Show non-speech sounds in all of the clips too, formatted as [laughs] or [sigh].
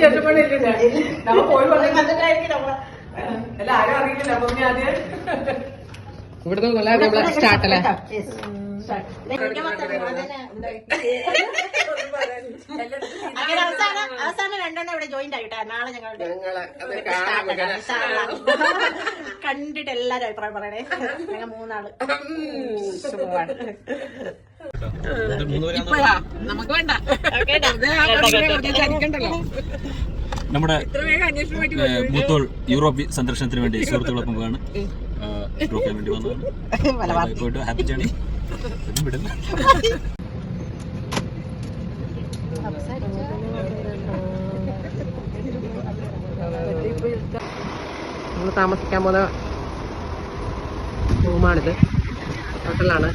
ശേഷം കൂടെ നമ്മ പോയി അല്ല ആരും അറിയില്ല. അപ്പൊ ആദ്യം ഇവിടുന്ന് സ്റ്റാർട്ടല്ലേ? അങ്ങനെ അവസാനം അവസാനം രണ്ടെണ്ണം ഇവിടെ ജോയിന്റ് ആയിട്ടാ. നാളെ ഞങ്ങളുടെ [laughs] കണ്ടിട്ട് എല്ലാരും അഭിപ്രായം പറയണേ. ഞങ്ങൾ മൂന്നാൾ. ഇപ്പഴാ? നമുക്ക് വേണ്ട. നമ്മുടെ മുത്തോൾ യൂറോപ്പ് സന്ദർശനത്തിന് വേണ്ടി സുഹൃത്തുക്കളൊപ്പം വേണം വേണ്ടി വന്നതാണ്. [laughs] പോയിട്ട് ഹാപ്പി ജേണി. വിടില്ല നമ്മൾ താമസിക്കാൻ പോകുന്ന റൂമാണിത്. ഹോട്ടലാണ്.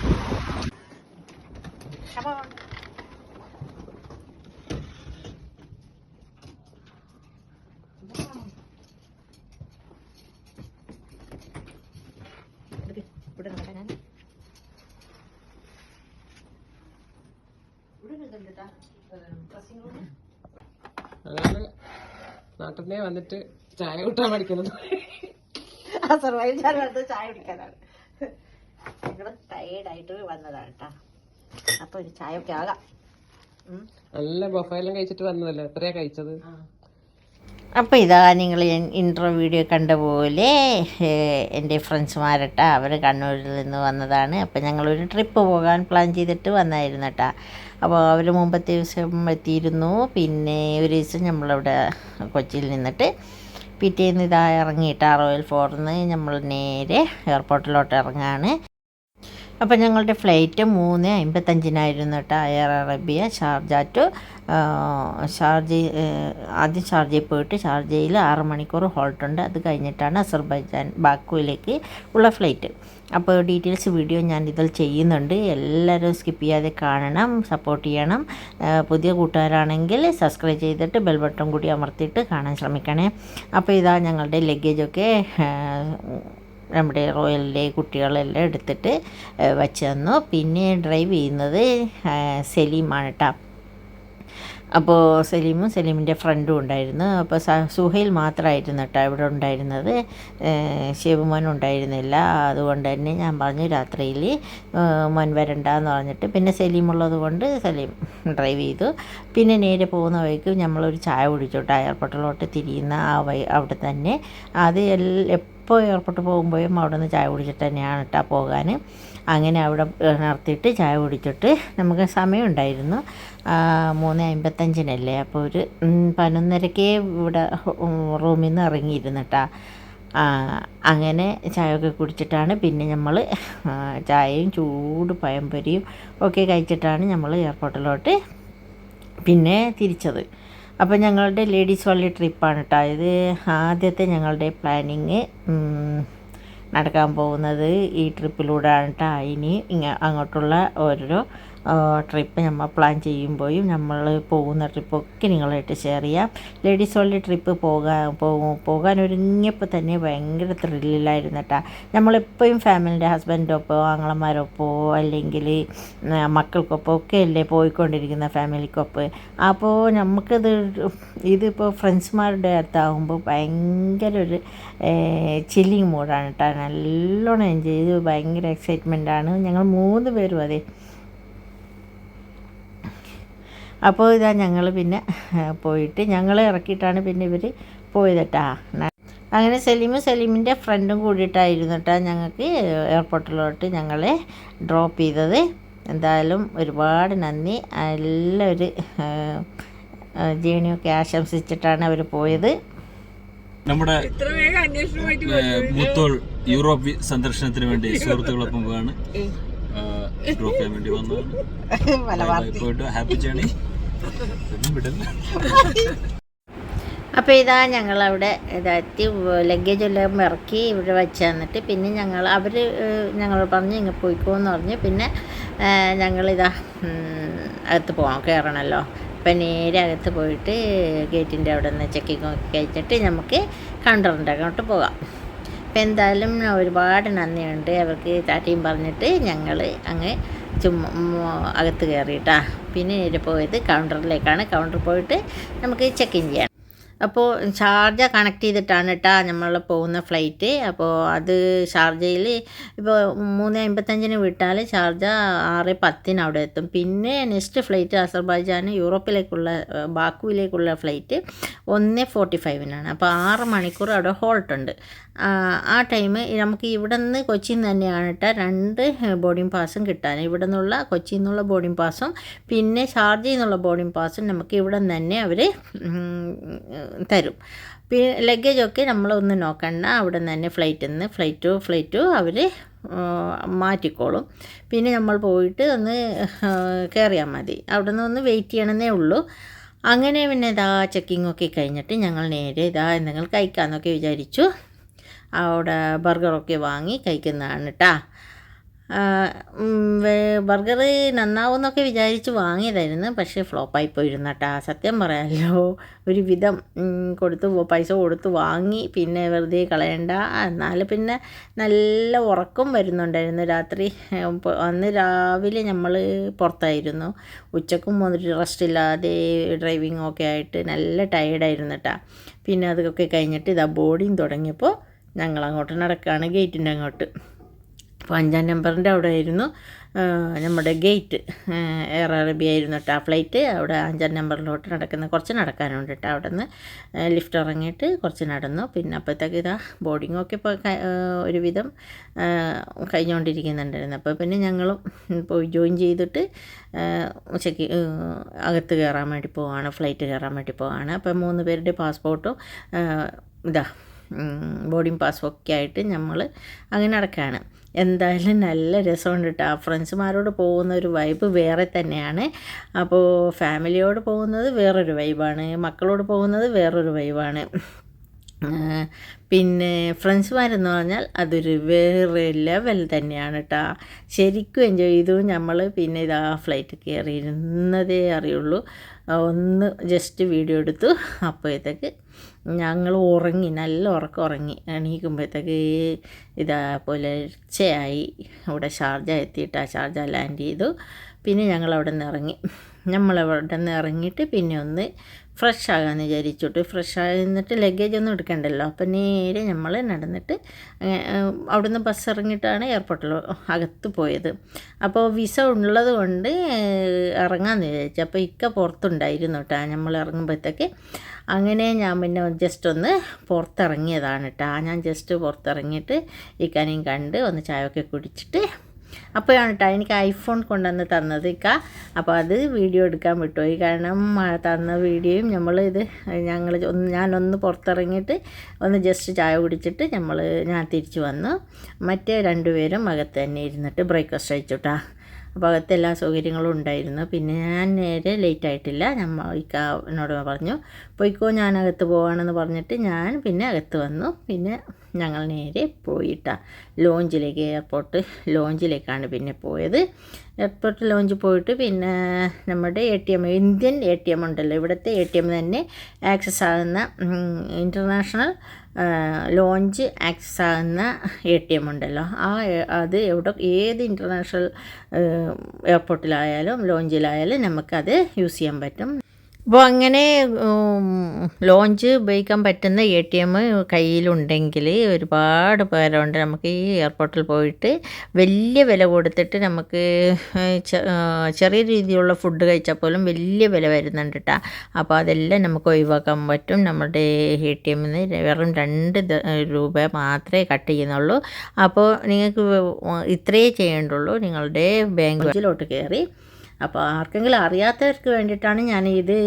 അങ്ങനെ നാട്ടിൽ വന്നിട്ട് ചായ കൂട്ടാൻ പഠിക്കുന്നത്. ആ സർവൈവ് ഞാൻ വന്നത് ചായ കുടിക്കാനാണ്. ഞങ്ങൾ ടയേർഡായിട്ട് വന്നതാണ് കേട്ടോ അപ്പൊ ഒരു ചായ ഒക്കെ ആകാം. നല്ല ബൊഫയെല്ലാം കഴിച്ചിട്ട് വന്നതല്ലേ? എത്രയാ കഴിച്ചത്? അപ്പോൾ ഇതാ നിങ്ങൾ ഇൻട്രോ വീഡിയോ കണ്ട പോലെ എന്റെ ഫ്രണ്ട്സുമാരട്ട അവർ കണ്ണൂരിൽ നിന്ന് വന്നതാണ്. അപ്പോൾ ഞങ്ങളൊരു ട്രിപ്പ് പോകാൻ പ്ലാൻ ചെയ്തിട്ട് വന്നായിരുന്നു കേട്ടാ അപ്പോൾ അവർ മുമ്പത്തെ ദിവസം എത്തിയിരുന്നു. പിന്നെ ഒരു ദിവസം നമ്മളവിടെ കൊച്ചിയിൽ നിന്നിട്ട് പിറ്റേന്ന് ഇതാ ഇറങ്ങിയിട്ട് ആ റോയൽ ഫോറിൽ നിന്ന് നമ്മൾ നേരെ എയർപോർട്ടിലോട്ട് ഇറങ്ങാണ്. അപ്പോൾ ഞങ്ങളുടെ ഫ്ലൈറ്റ് മൂന്ന് അമ്പത്തഞ്ചിനായിരുന്നു കേട്ടോ air Arabia Sharjah to Sharjah ആദ്യം ഷാർജയിൽ പോയിട്ട് ഷാർജയിൽ ആറ് മണിക്കൂർ ഹോൾട്ട് ഉണ്ട്. അത് കഴിഞ്ഞിട്ടാണ് അസർബൈജാൻ ബാക്കുവിലേക്ക് ഉള്ള ഫ്ലൈറ്റ് അപ്പോൾ ഡീറ്റെയിൽസ് വീഡിയോ ഞാൻ ഇതിൽ ചെയ്യുന്നുണ്ട്. എല്ലാവരും സ്കിപ്പ് ചെയ്യാതെ കാണണം സപ്പോർട്ട് ചെയ്യണം. പുതിയ കൂട്ടുകാരാണെങ്കിൽ സബ്സ്ക്രൈബ് ചെയ്തിട്ട് ബെൽ ബട്ടൺ കൂടി അമർത്തിയിട്ട് കാണാൻ ശ്രമിക്കണേ. അപ്പോൾ ഇതാ ഞങ്ങളുടെ ലഗേജൊക്കെ നമ്മുടെ റോയലിലെ കുട്ടികളെല്ലാം എടുത്തിട്ട് വച്ച് തന്നു. പിന്നെ ഡ്രൈവ് ചെയ്യുന്നത് സലീമാണ് കേട്ടോ അപ്പോൾ സലീമും സലീമിന്റെ ഫ്രണ്ടും ഉണ്ടായിരുന്നു. അപ്പോൾ സുഹൈൽ മാത്രമായിരുന്നു കേട്ടോ ഇവിടെ ഉണ്ടായിരുന്നത്. ശിവമോൻ ഉണ്ടായിരുന്നില്ല. അതുകൊണ്ട് തന്നെ ഞാൻ പറഞ്ഞു രാത്രിയിൽ മോൻ വരണ്ടെന്ന് പറഞ്ഞിട്ട് പിന്നെ സലീം ഉള്ളത് കൊണ്ട് സലീം ഡ്രൈവ് ചെയ്തു. പിന്നെ നേരെ പോകുന്ന വഴിക്ക് നമ്മളൊരു ചായ കുടിച്ചു കേട്ടോ എയർപോർട്ടിലോട്ട് തിരിയുന്ന ആ വഴി അവിടെ തന്നെ. അത് എൽ- എപ്പോൾ എയർപോർട്ട് പോകുമ്പോഴും അവിടെ നിന്ന് ചായ കുടിച്ചിട്ട് തന്നെയാണ് ഇട്ടാ പോകാൻ. അങ്ങനെ അവിടെ നിർത്തിയിട്ട് ചായ കുടിച്ചിട്ട് നമുക്ക് സമയമുണ്ടായിരുന്നു മൂന്ന് അമ്പത്തഞ്ചിനല്ലേ. അപ്പോൾ ഒരു പതിനൊന്നരക്കേ ഇവിടെ റൂമിൽ നിന്ന് ഇറങ്ങിയിരുന്നു കേട്ടോ ആ, അങ്ങനെ ചായയൊക്കെ കുടിച്ചിട്ടാണ് പിന്നെ നമ്മൾ ചായയും ചൂട് പഴംപൊരിയും ഒക്കെ കഴിച്ചിട്ടാണ് നമ്മൾ എയർപോർട്ടിലോട്ട് പിന്നെ തിരിച്ചത്. അപ്പോൾ ഞങ്ങളുടെ ലേഡീസ് വള്ളി ട്രിപ്പാണ് കേട്ടോ ഇത് ആദ്യത്തെ ഞങ്ങളുടെ പ്ലാനിങ് നടക്കാൻ പോകുന്നത് ഈ ട്രിപ്പിലൂടെയാണ് കേട്ടോ ഇനി അങ്ങോട്ടുള്ള ഓരോരോ ട്രിപ്പ് നമ്മൾ പ്ലാൻ ചെയ്യുമ്പോഴും നമ്മൾ പോകുന്ന ട്രിപ്പൊക്കെ നിങ്ങളായിട്ട് ഷെയർ ചെയ്യാം. ലേഡീസ് ട്രിപ്പ് പോകാൻ പോകും പോകാൻ ഒരുങ്ങിയപ്പോൾ തന്നെ ഭയങ്കര ത്രില്ലിലായിരുന്നു കേട്ടോ നമ്മളെപ്പോഴും ഫാമിലിന്റെ ഹസ്ബൻഡൊപ്പോ ആങ്ങളമാരൊപ്പോ അല്ലെങ്കിൽ മക്കൾക്കൊപ്പം ഒക്കെ അല്ലേ പോയിക്കൊണ്ടിരിക്കുന്ന ഫാമിലിക്കൊപ്പം അപ്പോൾ നമുക്കത് ഇതിപ്പോൾ ഫ്രണ്ട്സ്മാരുടെ അടുത്താകുമ്പോൾ ഭയങ്കര ഒരു ചില്ലിങ് മൂഡാണ് കേട്ടോ നല്ലോണം എൻജോയ് ചെയ്ത് ഭയങ്കര എക്സൈറ്റ്മെന്റാണ് ഞങ്ങൾ മൂന്ന് പേരും അതെ അപ്പോൾ ഇതാ ഞങ്ങൾ പിന്നെ പോയിട്ട് ഞങ്ങൾ ഇറക്കിയിട്ടാണ് പിന്നെ ഇവർ പോയത് കേട്ടാ അങ്ങനെ സലീമും സലീമിന്റെ ഫ്രണ്ടും കൂടിയിട്ടായിരുന്നു കേട്ടോ ഞങ്ങൾക്ക് എയർപോർട്ടിലോട്ട് ഞങ്ങളെ ഡ്രോപ്പ് ചെയ്തത്. എന്തായാലും ഒരുപാട് നന്ദി. എല്ലാവരും ജേണിയൊക്കെ ആശംസിച്ചിട്ടാണ് അവർ പോയത്. നമ്മുടെ മുത്തോൾ യൂറോപ്പ് സന്ദർശനത്തിന് വേണ്ടി സുഹൃത്തുക്കളൊപ്പം പോവാണ്. ഡ്രോപ്പ് ചെയ്യാൻ വേണ്ടി വന്നതാണ്. പോയിട്ട് ഹാപ്പി ജേണി. [laughs] അപ്പോൾ ഇതാ ഞങ്ങളവിടെ ഇതാക്കി ലഗേജ് എല്ലാം ഇറക്കി ഇവിടെ വെച്ച് തന്നിട്ട് പിന്നെ ഞങ്ങൾ അവർ ഞങ്ങൾ പറഞ്ഞ് ഇങ്ങനെ പോയിക്കോന്ന് പറഞ്ഞ്. പിന്നെ ഞങ്ങളിതാ അകത്ത് പോകാം കയറണമല്ലോ അപ്പം നേരെ അകത്ത് പോയിട്ട് ഗേറ്റിന്റെ അവിടെ നിന്ന് ചെക്കിങ് ഒക്കെ കഴിച്ചിട്ട് നമുക്ക് കൗണ്ടറിന്റെ അങ്ങോട്ട് പോകാം. അപ്പം എന്തായാലും ഒരുപാട് നന്ദിയുണ്ട്. അവർക്ക് താറ്റയും പറഞ്ഞിട്ട് ഞങ്ങൾ അങ്ങ് ചുമ്മാ ഉം, അകത്ത് കയറിയിട്ടാ. പിന്നെ നേരെ പോയത് കൗണ്ടറിലേക്കാണ് കൗണ്ടറിൽ പോയിട്ട് നമുക്ക് ചെക്ക് ഇൻ ചെയ്യാം. അപ്പോൾ ഷാർജ കണക്ട് ചെയ്തിട്ടാണ് കേട്ടോ നമ്മൾ പോകുന്ന ഫ്ലൈറ്റ് അപ്പോൾ അത് ഷാർജയിൽ ഇപ്പോൾ മൂന്ന് അമ്പത്തഞ്ചിന് വിട്ടാൽ ഷാർജ ആറ് പത്തിന് അവിടെ എത്തും. പിന്നെ നെക്സ്റ്റ് ഫ്ലൈറ്റ് അസർബൈജാൻ യൂറോപ്പിലേക്കുള്ള ബാക്കുവിലേക്കുള്ള ഫ്ലൈറ്റ് ഒന്ന് ഫോർട്ടി ഫൈവിനാണ് അപ്പോൾ ആറ് മണിക്കൂർ അവിടെ ഹോൾട്ട് ഉണ്ട്. ആ ടൈം നമുക്ക് ഇവിടെ നിന്ന് കൊച്ചിയിൽ നിന്ന് തന്നെയാണ് കേട്ടോ രണ്ട് ബോർഡിംഗ് പാസും കിട്ടാൻ. ഇവിടെ നിന്നുള്ള കൊച്ചിയിൽ നിന്നുള്ള ബോർഡിംഗ് പാസും പിന്നെ ഷാർജയിൽ നിന്നുള്ള ബോർഡിംഗ് പാസും നമുക്ക് ഇവിടെ നിന്ന് തന്നെ അവർ തരും. പിന്നെ ലഗേജൊക്കെ നമ്മളൊന്നും നോക്കണ്ട. അവിടെ നിന്ന് തന്നെ ഫ്ലൈറ്റിൽ നിന്ന് ഫ്ലൈറ്റ് ഫ്ലൈറ്റ് അവർ മാറ്റിക്കോളും. പിന്നെ നമ്മൾ പോയിട്ട് ഒന്ന് കയറിയാൽ മതി. അവിടെ നിന്ന് ഒന്ന് വെയിറ്റ് ചെയ്യണമെന്നേ ഉള്ളൂ. അങ്ങനെ പിന്നെ ഇതാ ചെക്കിംഗ് ഒക്കെ കഴിഞ്ഞിട്ട് ഞങ്ങൾ നേരെ ഇതാ എന്തെങ്കിലും കഴിക്കാമെന്നൊക്കെ വിചാരിച്ചു. അവിടെ ബർഗറൊക്കെ വാങ്ങി കഴിക്കുന്നതാണ് കേട്ടാ ബർഗർ നന്നാവുമെന്നൊക്കെ വിചാരിച്ച് വാങ്ങിയതായിരുന്നു പക്ഷേ ഫ്ലോപ്പായി പോയിരുന്നു കേട്ടാ സത്യം പറയാമല്ലോ ഒരു വിധം കൊടുത്തു പൈസ കൊടുത്ത് വാങ്ങി പിന്നെ വെറുതെ കളയണ്ട. എന്നാൽ പിന്നെ നല്ല ഉറക്കം വരുന്നുണ്ടായിരുന്നു രാത്രി. അന്ന് രാവിലെ നമ്മൾ പുറത്തായിരുന്നു. ഉച്ചക്കും ഒരു റെസ്റ്റ് ഇല്ലാതെ ഡ്രൈവിംഗ് ഒക്കെ ആയിട്ട് നല്ല ടയേർഡായിരുന്നു കേട്ടാ പിന്നെ അതൊക്കെ കഴിഞ്ഞിട്ട് ഇതാ ബോർഡിങ് തുടങ്ങിയപ്പോൾ ഞങ്ങൾ അങ്ങോട്ട് നടക്കുകയാണ് ഗേറ്റിന്റെ അങ്ങോട്ട്. അപ്പോൾ അഞ്ചാം നമ്പറിന്റെ അവിടെ ആയിരുന്നു നമ്മുടെ ഗേറ്റ് എയർ അറബി ആയിരുന്നു കേട്ടോ ആ ഫ്ലൈറ്റ്. അവിടെ അഞ്ചാം നമ്പറിലോട്ട് നടക്കുന്ന കുറച്ച് നടക്കാനുണ്ട് കേട്ടോ അവിടെ നിന്ന് ലിഫ്റ്റ് ഇറങ്ങിയിട്ട് കുറച്ച് നടന്നു. പിന്നെ അപ്പോഴത്തേക്ക് ഇതാ ബോർഡിങ്ങൊക്കെ ഇപ്പോൾ ഒരുവിധം കഴിഞ്ഞുകൊണ്ടിരിക്കുന്നുണ്ടായിരുന്നു. അപ്പോൾ പിന്നെ ഞങ്ങളും പോയി ജോയിൻ ചെയ്തിട്ട് ഉച്ചയ്ക്ക് അകത്ത് കയറാൻ വേണ്ടി പോവാണ് ഫ്ലൈറ്റ് കയറാൻ വേണ്ടി പോവാണ്. അപ്പോൾ മൂന്ന് പേരുടെ പാസ്പോർട്ടും ഇതാ ബോർഡിംഗ് പാസ്സും ഒക്കെ ആയിട്ട് നമ്മൾ അങ്ങനെ നടക്കുകയാണ് എന്തായാലും നല്ല രസമുണ്ട് കേട്ടോ ഫ്രണ്ട്സുമാരോട് പോകുന്ന ഒരു വൈബ് വേറെ തന്നെയാണ്. അപ്പോൾ ഫാമിലിയോട് പോകുന്നത് വേറൊരു വൈബാണ് മക്കളോട് പോകുന്നത് വേറൊരു വൈബാണ് പിന്നെ ഫ്രണ്ട്സുമാരെന്ന് പറഞ്ഞാൽ അതൊരു വേറെ ലെവൽ തന്നെയാണ് കേട്ടോ ശരിക്കും എൻജോയ് ചെയ്തു. നമ്മൾ പിന്നെ ഇതാ ഫ്ലൈറ്റ് കയറിയിരുന്നതേ അറിയുള്ളൂ. ഒന്ന് ജസ്റ്റ് വീഡിയോ എടുത്തു. അപ്പോഴത്തേക്ക് ഞങ്ങൾ ഉറങ്ങി. നല്ല ഉറക്കം ഉറങ്ങി. എണീക്കുമ്പോഴത്തേക്ക് ഇതാ പുലർച്ചയായി ഇവിടെ ഷാർജ എത്തിയിട്ട് ആ ഷാർജ ലാൻഡ് ചെയ്തു. പിന്നെ ഞങ്ങൾ അവിടെ നിന്ന് ഇറങ്ങി. നമ്മൾ അവിടെ നിന്ന് ഇറങ്ങിയിട്ട് പിന്നെ ഒന്ന് ഫ്രഷ് ആകാമെന്ന് വിചാരിച്ചിട്ട് ഫ്രഷ് ആയിരുന്നിട്ട് ലഗേജ് ഒന്നും എടുക്കണ്ടല്ലോ. അപ്പം നേരെ നമ്മൾ നടന്നിട്ട് അവിടുന്ന് ബസ് ഇറങ്ങിയിട്ടാണ് എയർപോർട്ടിൽ അകത്ത് പോയത്. അപ്പോൾ വിസ ഉള്ളത് കൊണ്ട് ഇറങ്ങാമെന്ന് വിചാരിച്ചു. അപ്പോൾ ഇക്ക പുറത്തുണ്ടായിരുന്നു കേട്ടോ നമ്മൾ ഇറങ്ങുമ്പോഴത്തേക്ക് അങ്ങനെ ഞാൻ പിന്നെ ജസ്റ്റ് ഒന്ന് പുറത്തിറങ്ങിയതാണ് കേട്ടോ ഞാൻ ജസ്റ്റ് പുറത്തിറങ്ങിയിട്ട് ഇക്കാനെയും കണ്ട് ഒന്ന് ചായ ഒക്കെ കുടിച്ചിട്ട് അപ്പോഴാണ് കേട്ടോ എനിക്ക് ഐഫോൺ കൊണ്ടുവന്ന് തന്നത് ഇക്ക. അപ്പോൾ അത് വീഡിയോ എടുക്കാൻ വിട്ടുപോയി. കാരണം തന്ന വീഡിയോയും നമ്മൾ ഇത് ഞങ്ങൾ ഒന്ന് ഞാനൊന്ന് പുറത്തിറങ്ങിയിട്ട് ഒന്ന് ജസ്റ്റ് ചായ കുടിച്ചിട്ട് നമ്മൾ ഞാൻ തിരിച്ചു വന്നു. മറ്റേ രണ്ടുപേരും അകത്ത് തന്നെ ഇരുന്നിട്ട് ബ്രേക്ക്ഫാസ്റ്റ് കഴിച്ചു കേട്ടോ അപ്പോൾ എല്ലാ സൗകര്യങ്ങളും ഉണ്ടായിരുന്നു. പിന്നെ ഞാൻ നേരെ ലേറ്റ് ആയിട്ടില്ല. ഞാൻ ഇക്ക എന്നോട് പറഞ്ഞു പോയിക്കോ ഞാൻ അകത്ത് പോവാണെന്ന് പറഞ്ഞിട്ട് ഞാൻ പിന്നെ അകത്ത് വന്നു. പിന്നെ ഞങ്ങൾ നേരെ പോയിട്ടാ. ലോഞ്ചിലേക്ക് എയർപോർട്ട് ലോഞ്ചിലേക്കാണ് പിന്നെ പോയത്. എയർപോർട്ട് ലോഞ്ച് പോയിട്ട് പിന്നെ നമ്മുടെ A T M Indian A T M ഉണ്ടല്ലോ. ഇവിടുത്തെ എ ടി എം തന്നെ ആക്സസ് ആകുന്ന ഇന്റർനാഷണൽ ലോഞ്ച് ആക്സസ് ആകുന്ന എ ടി എം ഉണ്ടല്ലോ. ആ അത് എവിടെ ഏത് ഇന്റർനാഷണൽ എയർപോർട്ടിലായാലും ലോഞ്ചിലായാലും നമുക്കത് യൂസ് ചെയ്യാൻ പറ്റും. അപ്പോൾ അങ്ങനെ ലോഞ്ച് ഉപയോഗിക്കാൻ പറ്റുന്ന എ ടി എം കയ്യിലുണ്ടെങ്കിൽ ഒരുപാട് പേരുണ്ട്. നമുക്ക് ഈ എയർപോർട്ടിൽ പോയിട്ട് വലിയ വില കൊടുത്തിട്ട് നമുക്ക് ചെറിയ രീതിയിലുള്ള ഫുഡ് കഴിച്ചാൽ പോലും വലിയ വില വരുന്നുണ്ട് കേട്ടോ അപ്പോൾ അതെല്ലാം നമുക്ക് ഒഴിവാക്കാൻ പറ്റും. നമ്മുടെ എ ടി എമ്മിൽ നിന്ന് വെറും രണ്ട് രൂപ മാത്രമേ കട്ട് ചെയ്യുന്നുള്ളൂ. അപ്പോൾ നിങ്ങൾക്ക് ഇത്രയേ ചെയ്യേണ്ടുള്ളൂ. നിങ്ങളുടെ ബാങ്കിലോട്ട് കയറി അപ്പോൾ ആർക്കെങ്കിലും അറിയാത്തവർക്ക് വേണ്ടിയിട്ടാണ് ഞാൻ ഇത്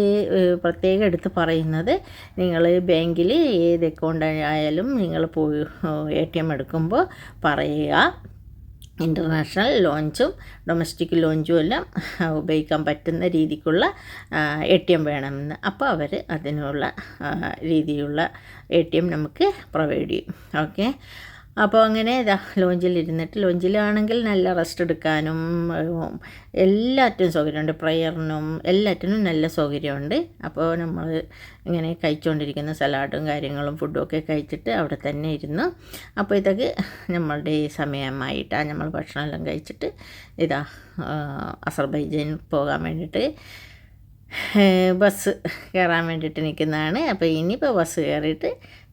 പ്രത്യേകം എടുത്ത് പറയുന്നത്. നിങ്ങൾ ബാങ്കിൽ ഏത് അക്കൗണ്ട് ആയാലും നിങ്ങൾ പോയി എ ടി എം എടുക്കുമ്പോൾ പറയുക. ഇന്റർനാഷണൽ ലോഞ്ചും ഡൊമസ്റ്റിക് ലോഞ്ചും എല്ലാം ഉപയോഗിക്കാൻ പറ്റുന്ന രീതിക്കുള്ള എ ടി എം വേണമെന്ന്. അപ്പോൾ അവർ അതിനുള്ള രീതിയിലുള്ള എ ടി എം നമുക്ക് പ്രൊവൈഡ് ചെയ്യും. ഓക്കെ അപ്പോൾ അങ്ങനെ ഇതാ ലോഞ്ചിൽ ഇരുന്നിട്ട് ലോഞ്ചിലാണെങ്കിൽ നല്ല റെസ്റ്റ് എടുക്കാനും എല്ലാറ്റിനും സൗകര്യമുണ്ട്. പ്രയറിനും എല്ലാറ്റിനും നല്ല സൗകര്യമുണ്ട്. അപ്പോൾ നമ്മൾ ഇങ്ങനെ കഴിച്ചുകൊണ്ടിരിക്കുന്ന സലാഡും കാര്യങ്ങളും ഫുഡും ഒക്കെ കഴിച്ചിട്ട് അവിടെ തന്നെ ഇരുന്ന്. അപ്പോൾ ഇതൊക്കെ നമ്മളുടെ സമയമായിട്ടാണ് നമ്മൾ ഭക്ഷണമെല്ലാം കഴിച്ചിട്ട് ഇതാ അസർബൈജാൻ പോകാൻ വേണ്ടിയിട്ട് ബസ് കയറാൻ വേണ്ടിയിട്ട് നിൽക്കുന്നതാണ്. അപ്പോൾ ഇനിയിപ്പോൾ ബസ് കയറിയിട്ട്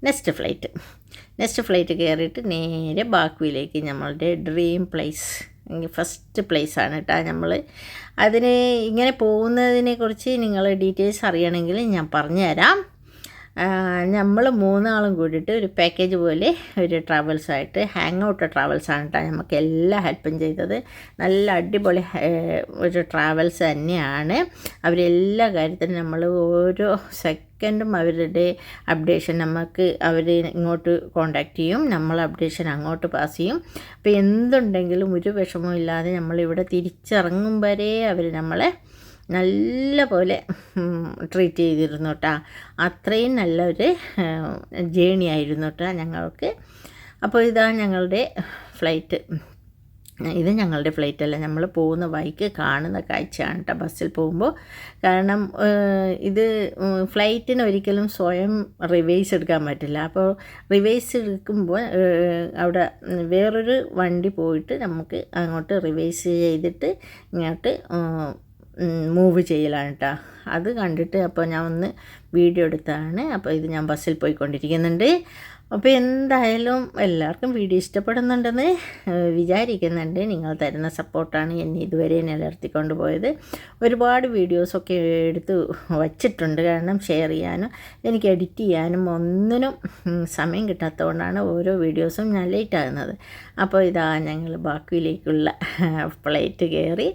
നെക്സ്റ്റ് ഫ്ലൈറ്റ്. നെക്സ്റ്റ് ഫ്ലൈറ്റ് കയറിയിട്ട് നേരെ ബാക്കുവിലേക്ക് നമ്മളുടെ ഡ്രീം പ്ലേസ് ഫസ്റ്റ് പ്ലേസ് ആണ് കേട്ടോ നമ്മൾ അതിന് ഇങ്ങനെ പോകുന്നതിനെക്കുറിച്ച് നിങ്ങൾ ഡീറ്റെയിൽസ് അറിയണമെങ്കിൽ ഞാൻ പറഞ്ഞുതരാം. നമ്മൾ മൂന്നാളും കൂടിയിട്ട് ഒരു പാക്കേജ് പോലെ ഒരു ട്രാവൽസായിട്ട് ഹാങ് ഔട്ട് ട്രാവൽസാണ് കേട്ടോ നമുക്ക് എല്ലാ ഹെൽപ്പും ചെയ്തത്. നല്ല അടിപൊളി ഒരു ട്രാവൽസ് തന്നെയാണ്. അവരെല്ലാ കാര്യത്തിനും നമ്മൾ ഓരോ സെക്കൻഡും അവരുടെ അപ്ഡേഷൻ നമുക്ക് അവർ ഇങ്ങോട്ട് കോണ്ടാക്ട് ചെയ്യും. നമ്മൾ അപ്ഡേഷൻ അങ്ങോട്ട് പാസ് ചെയ്യും. അപ്പോൾ എന്തുണ്ടെങ്കിലും ഒരു വിഷമവും ഇല്ലാതെ നമ്മളിവിടെ തിരിച്ചിറങ്ങും വരെ അവർ നമ്മളെ നല്ല പോലെ ട്രീറ്റ് ചെയ്തിരുന്നു കേട്ടോ അത്രയും നല്ലൊരു ജേണി ആയിരുന്നു കേട്ടോ ഞങ്ങൾക്ക്. അപ്പോൾ ഇതാ ഞങ്ങളുടെ ഫ്ലൈറ്റ്. ഇത് ഞങ്ങളുടെ ഫ്ലൈറ്റ് അല്ല നമ്മൾ പോകുന്ന വഴിക്ക് കാണുന്ന കാഴ്ചയാണ് കേട്ടോ ബസ്സിൽ പോകുമ്പോൾ. കാരണം ഇത് ഫ്ലൈറ്റിന് ഒരിക്കലും സ്വയം റിവേഴ്സ് എടുക്കാൻ പറ്റില്ല. അപ്പോൾ റിവേഴ്സ് എടുക്കുമ്പോൾ അവിടെ വേറൊരു വണ്ടി പോയിട്ട് നമുക്ക് അങ്ങോട്ട് റിവേഴ്സ് ചെയ്തിട്ട് ഇങ്ങോട്ട് മൂവ് ചെയ്യലാണ് കേട്ടോ അത് കണ്ടിട്ട് അപ്പോൾ ഞാൻ ഒന്ന് വീഡിയോ എടുത്താണ്. അപ്പോൾ ഇത് ഞാൻ ബസ്സിൽ പോയിക്കൊണ്ടിരിക്കുന്നുണ്ട്. അപ്പോൾ എന്തായാലും എല്ലാവർക്കും വീഡിയോ ഇഷ്ടപ്പെടുന്നുണ്ടെന്ന് വിചാരിക്കുന്നുണ്ട്. നിങ്ങൾ തരുന്ന സപ്പോർട്ടാണ് എന്നെ ഇതുവരെ നിലനിർത്തിക്കൊണ്ട് പോയത്. ഒരുപാട് വീഡിയോസൊക്കെ എടുത്ത് വച്ചിട്ടുണ്ട്. കാരണം ഷെയർ ചെയ്യാനും എനിക്ക് എഡിറ്റ് ചെയ്യാനും ഒന്നിനും സമയം കിട്ടാത്തതുകൊണ്ടാണ് ഓരോ വീഡിയോസും ഞാൻ ലേറ്റ് ആകുന്നത്. അപ്പോൾ ഇതാ ഞങ്ങൾ ബാക്കിയിലേക്കുള്ള ഫ്ലൈറ്റ് കയറി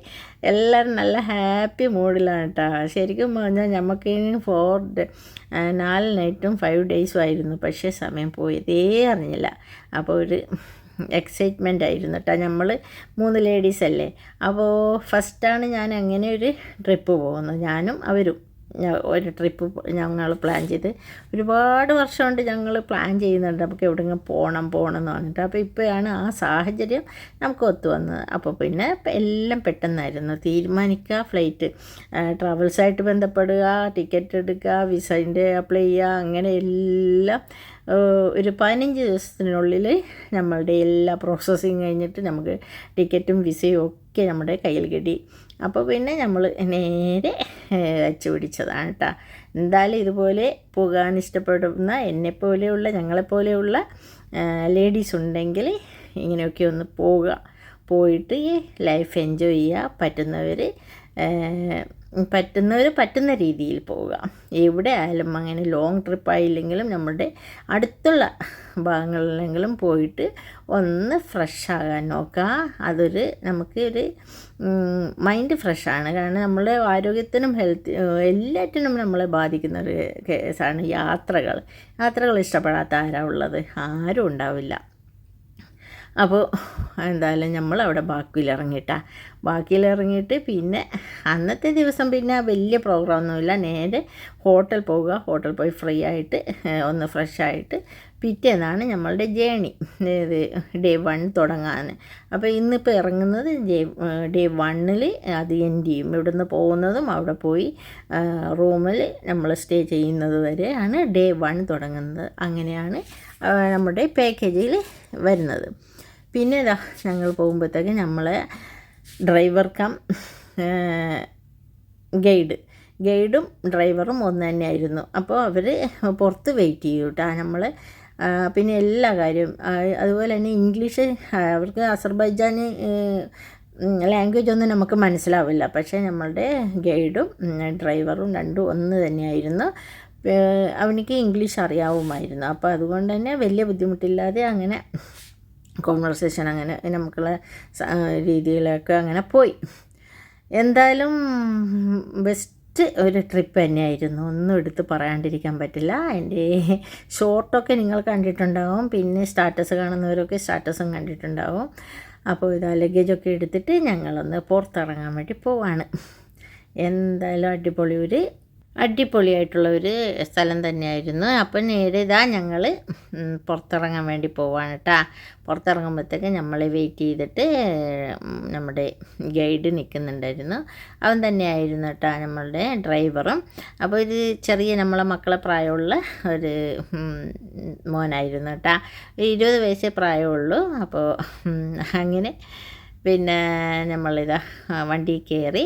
എല്ലാവരും നല്ല ഹാപ്പി മൂഡിലാണ് കേട്ടോ ശരിക്കും പറഞ്ഞാൽ നമുക്ക് ഫോർ നാല് നൈറ്റും ഫൈവ് ഡേയ്സും ആയിരുന്നു. പക്ഷേ സമയം പോയതേ അറിഞ്ഞില്ല. അപ്പോൾ ഒരു എക്സൈറ്റ്മെന്റ് ആയിരുന്നു കേട്ടോ നമ്മൾ മൂന്ന് ലേഡീസ് അല്ലേ? അപ്പോൾ ഫസ്റ്റാണ് ഞാൻ അങ്ങനെ ഒരു ട്രിപ്പ് പോകുന്നത്. ഞാനും അവരും. ഒരു ട്രിപ്പ് ഞങ്ങൾ പ്ലാൻ ചെയ്ത്. ഒരുപാട് വർഷം കൊണ്ട് ഞങ്ങൾ പ്ലാൻ ചെയ്യുന്നുണ്ട്. നമുക്ക് എവിടെയെങ്കിലും പോകണം പോകണം എന്ന് പറഞ്ഞിട്ട്. അപ്പോൾ ഇപ്പോഴാണ് ആ സാഹചര്യം നമുക്ക് ഒത്തു വന്നത്. അപ്പോൾ പിന്നെ എല്ലാം പെട്ടെന്നായിരുന്നു. തീരുമാനിക്കുക ഫ്ലൈറ്റ് ട്രാവൽസായിട്ട് ബന്ധപ്പെടുക ടിക്കറ്റ് എടുക്കുക വിസന്റെ അപ്ലൈ ചെയ്യുക അങ്ങനെ എല്ലാം ഒരു പതിനഞ്ച് ദിവസത്തിനുള്ളിൽ നമ്മളുടെ എല്ലാ പ്രോസസ്സിങ് കഴിഞ്ഞിട്ട് നമുക്ക് ടിക്കറ്റും വിസയും ഒക്കെ നമ്മുടെ കയ്യിൽ കിട്ടി. അപ്പോൾ പിന്നെ നമ്മൾ നേരെ വച്ച് പിടിച്ചതാണ് കേട്ടോ എന്തായാലും ഇതുപോലെ പോകാൻ ഇഷ്ടപ്പെടുന്ന എന്നെപ്പോലെയുള്ള ഞങ്ങളെപ്പോലെയുള്ള ലേഡീസ് ഉണ്ടെങ്കിൽ ഇങ്ങനെയൊക്കെ ഒന്ന് പോവുക. പോയിട്ട് ലൈഫ് എൻജോയ് ചെയ്യുക പറ്റുന്നവർ പറ്റുന്നവർ പറ്റുന്ന രീതിയിൽ പോവുക. എവിടെ ആയാലും അങ്ങനെ ലോങ് ട്രിപ്പായില്ലെങ്കിലും നമ്മുടെ അടുത്തുള്ള ഭാഗങ്ങളിലെങ്കിലും പോയിട്ട് ഒന്ന് ഫ്രഷ് ആകാൻ നോക്കുക. അതൊരു നമുക്ക് ഒരു മൈൻഡ് ഫ്രഷാണ് കാരണം നമ്മളെ ആരോഗ്യത്തിനും ഹെൽത്ത് എല്ലാറ്റിനും നമ്മളെ ബാധിക്കുന്ന ഒരു കേസാണ് യാത്രകൾ. യാത്രകൾ ഇഷ്ടപ്പെടാത്ത ആരാ ഉള്ളത്? ആരും ഉണ്ടാവില്ല. അപ്പോൾ എന്തായാലും നമ്മൾ അവിടെ ബാക്കിയിൽ ബാക്കിയിലിറങ്ങിയിട്ട് പിന്നെ അന്നത്തെ ദിവസം പിന്നെ വലിയ പ്രോഗ്രാം ഒന്നുമില്ല നേരെ ഹോട്ടൽ പോവുക. ഹോട്ടൽ പോയി ഫ്രീ ആയിട്ട് ഒന്ന് ഫ്രഷ് ആയിട്ട് പിറ്റേന്നാണ് നമ്മളുടെ ജേണി. ഇത് ഡേ വൺ തുടങ്ങാൻ അപ്പോൾ ഇന്നിപ്പോൾ ഇറങ്ങുന്നത് ഡേ ഡേ വണ്ണിൽ അത് എൻഡ് ചെയ്യും ഇവിടുന്ന് പോകുന്നതും അവിടെ പോയി റൂമിൽ നമ്മൾ സ്റ്റേ ചെയ്യുന്നത് വരെയാണ് ഡേ വൺ തുടങ്ങുന്നത്. അങ്ങനെയാണ് നമ്മുടെ പാക്കേജിൽ വരുന്നത്. പിന്നെ ഇതാ ഞങ്ങൾ പോകുമ്പോഴത്തേക്ക് നമ്മളെ ഡ്രൈവർ കം ഗൈഡ്. ഗൈഡും ഡ്രൈവറും ഒന്ന് തന്നെയായിരുന്നു. അപ്പോൾ അവർ പുറത്ത് വെയിറ്റ് ചെയ്യും കേട്ടോ നമ്മൾ പിന്നെ എല്ലാ കാര്യവും അതുപോലെ തന്നെ ഇംഗ്ലീഷ് അവർക്ക് അസർബൈജാന് ലാംഗ്വേജ് ഒന്നും നമുക്ക് മനസ്സിലാവില്ല. പക്ഷേ നമ്മളുടെ ഗൈഡും ഡ്രൈവറും രണ്ടും ഒന്ന് തന്നെയായിരുന്നു. അവനിക്ക് ഇംഗ്ലീഷ് അറിയാവുമായിരുന്നു. അപ്പോൾ അതുകൊണ്ട് തന്നെ വലിയ ബുദ്ധിമുട്ടില്ലാതെ അങ്ങനെ കോൺവെർസേഷൻ അങ്ങനെ നമുക്കുള്ള രീതിയിലൊക്കെ അങ്ങനെ പോയി. എന്തായാലും ബെസ്റ്റ് ഒരു ട്രിപ്പ് തന്നെയായിരുന്നു. ഒന്നും എടുത്ത് പറയാണ്ടിരിക്കാൻ പറ്റില്ല. എന്റെ ഷോർട്ടൊക്കെ നിങ്ങൾ കണ്ടിട്ടുണ്ടാവും. പിന്നെ സ്റ്റാറ്റസ് കാണുന്നവരൊക്കെ സ്റ്റാറ്റസും കണ്ടിട്ടുണ്ടാവും. അപ്പോൾ ഇതാ ലഗേജൊക്കെ എടുത്തിട്ട് ഞങ്ങളൊന്ന് പുറത്തിറങ്ങാൻ വേണ്ടി പോവാണ്. എന്തായാലും അടിപൊളി ഒരു അടിപൊളിയായിട്ടുള്ള ഒരു സ്ഥലം തന്നെയായിരുന്നു. അപ്പം നേരെ ഇതാ ഞങ്ങൾ പുറത്തിറങ്ങാൻ വേണ്ടി പോവാണ് കേട്ടാ പുറത്തിറങ്ങുമ്പോഴത്തേക്ക് നമ്മൾ വെയിറ്റ് ചെയ്തിട്ട് നമ്മുടെ ഗൈഡ് നിൽക്കുന്നുണ്ടായിരുന്നു അവൻ തന്നെയായിരുന്നു കേട്ടോ നമ്മളുടെ ഡ്രൈവറും അപ്പോൾ ഇത് ചെറിയ നമ്മളെ മക്കളെ പ്രായമുള്ള ഒരു മോനായിരുന്നു കേട്ടോ ഇരുപത് വയസ്സേ പ്രായമുള്ളൂ. അപ്പോൾ അങ്ങനെ പിന്നെ നമ്മളിതാ വണ്ടി കയറി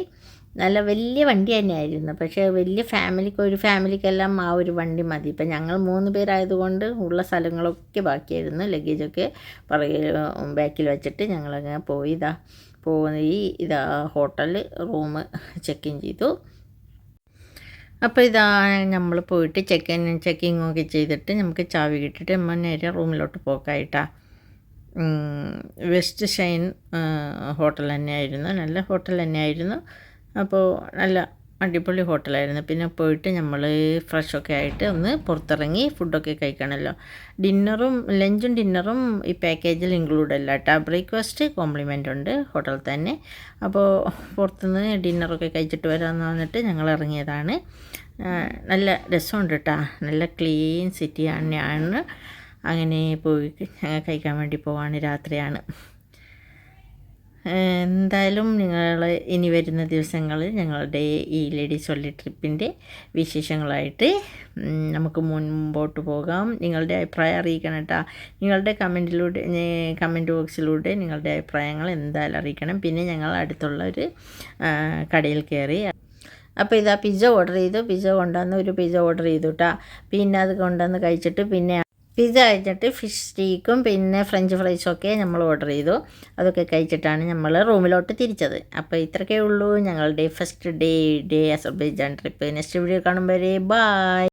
നല്ല വലിയ വണ്ടി തന്നെയായിരുന്നു. പക്ഷേ വലിയ ഫാമിലിക്ക് ഒരു ഫാമിലിക്കെല്ലാം ആ ഒരു വണ്ടി മതി. ഇപ്പം ഞങ്ങൾ മൂന്ന് പേരായതുകൊണ്ട് ഉള്ള സ്ഥലങ്ങളൊക്കെ ബാക്കിയായിരുന്നു. ലഗേജൊക്കെ പുറകിൽ ബാക്കിൽ വെച്ചിട്ട് ഞങ്ങളങ്ങനെ പോയി. ഇതാ പോയി ഇതാ ഹോട്ടൽ റൂം ചെക്ക് ഇൻ ചെയ്തു. അപ്പോൾ ഇതാ നമ്മൾ പോയിട്ട് ചെക്ക് ഇൻ ചെക്കിങ് ഒക്കെ ചെയ്തിട്ട് നമുക്ക് ചാവി കിട്ടിയിട്ട് നമ്മൾ നേരെ റൂമിലോട്ട് പോക്കായിട്ടാ. വെസ്റ്റ് ഷൈൻ ഹോട്ടൽ തന്നെയായിരുന്നു. നല്ല ഹോട്ടൽ തന്നെയായിരുന്നു. അപ്പോൾ നല്ല അടിപൊളി ഹോട്ടലായിരുന്നു. പിന്നെ പോയിട്ട് നമ്മൾ ഫ്രഷൊക്കെ ആയിട്ട് ഒന്ന് പുറത്തിറങ്ങി ഫുഡൊക്കെ കഴിക്കണമല്ലോ ഡിന്നറും ലഞ്ചും ഡിന്നറും ഈ പാക്കേജിൽ ഇൻക്ലൂഡ് അല്ല കേട്ടോ ബ്രേക്ക്ഫാസ്റ്റ് കോംപ്ലിമെന്റ് ഉണ്ട് ഹോട്ടലിൽ തന്നെ. അപ്പോൾ പുറത്തുനിന്ന് ഡിന്നറൊക്കെ കഴിച്ചിട്ട് വരാമെന്ന് പറഞ്ഞിട്ട് ഞങ്ങൾ ഇറങ്ങിയതാണ്. നല്ല രസമുണ്ട് കേട്ടോ നല്ല ക്ലീൻ സിറ്റി തന്നെയാണ് അങ്ങനെ പോയി കഴിക്കാൻ വേണ്ടി പോവാണ്. രാത്രിയാണ്. എന്തായാലും നിങ്ങൾ ഇനി വരുന്ന ദിവസങ്ങളിൽ ഞങ്ങളുടെ ഈ ലേഡീസ് ഒള്ളി ട്രിപ്പിന്റെ വിശേഷങ്ങളായിട്ട് നമുക്ക് മുൻപോട്ട് പോകാം. നിങ്ങളുടെ അഭിപ്രായം അറിയിക്കണം കേട്ടോ. നിങ്ങളുടെ കമന്റിലൂടെ കമന്റ് ബോക്സിലൂടെ നിങ്ങളുടെ അഭിപ്രായങ്ങൾ എന്തായാലും അറിയിക്കണം. പിന്നെ ഞങ്ങൾ അടുത്തുള്ള ഒരു കടയിൽ കയറി. അപ്പോൾ ഇതാ പിസ്സ ഓർഡർ ചെയ്തു. പിസ്സ കൊണ്ടുവന്ന് ഒരു പിസ്സ ഓർഡർ ചെയ്തു കേട്ടോ. പിന്നെ അത് കൊണ്ടുവന്ന് കഴിച്ചിട്ട് പിന്നെ പിസ്സ കഴിച്ചിട്ട് ഫിഷ് സ്റ്റീക്കും പിന്നെ ഫ്രഞ്ച് ഫ്രൈസും ഒക്കെ നമ്മൾ ഓർഡർ ചെയ്തു. അതൊക്കെ കഴിച്ചിട്ടാണ് നമ്മൾ റൂമിലോട്ട് തിരിച്ചത്. അപ്പോൾ ഇത്രയൊക്കെ ഉള്ളൂ. ഞങ്ങളുടെ first day day Azerbaijan trip next video കാണുമ്പോൾ ബൈ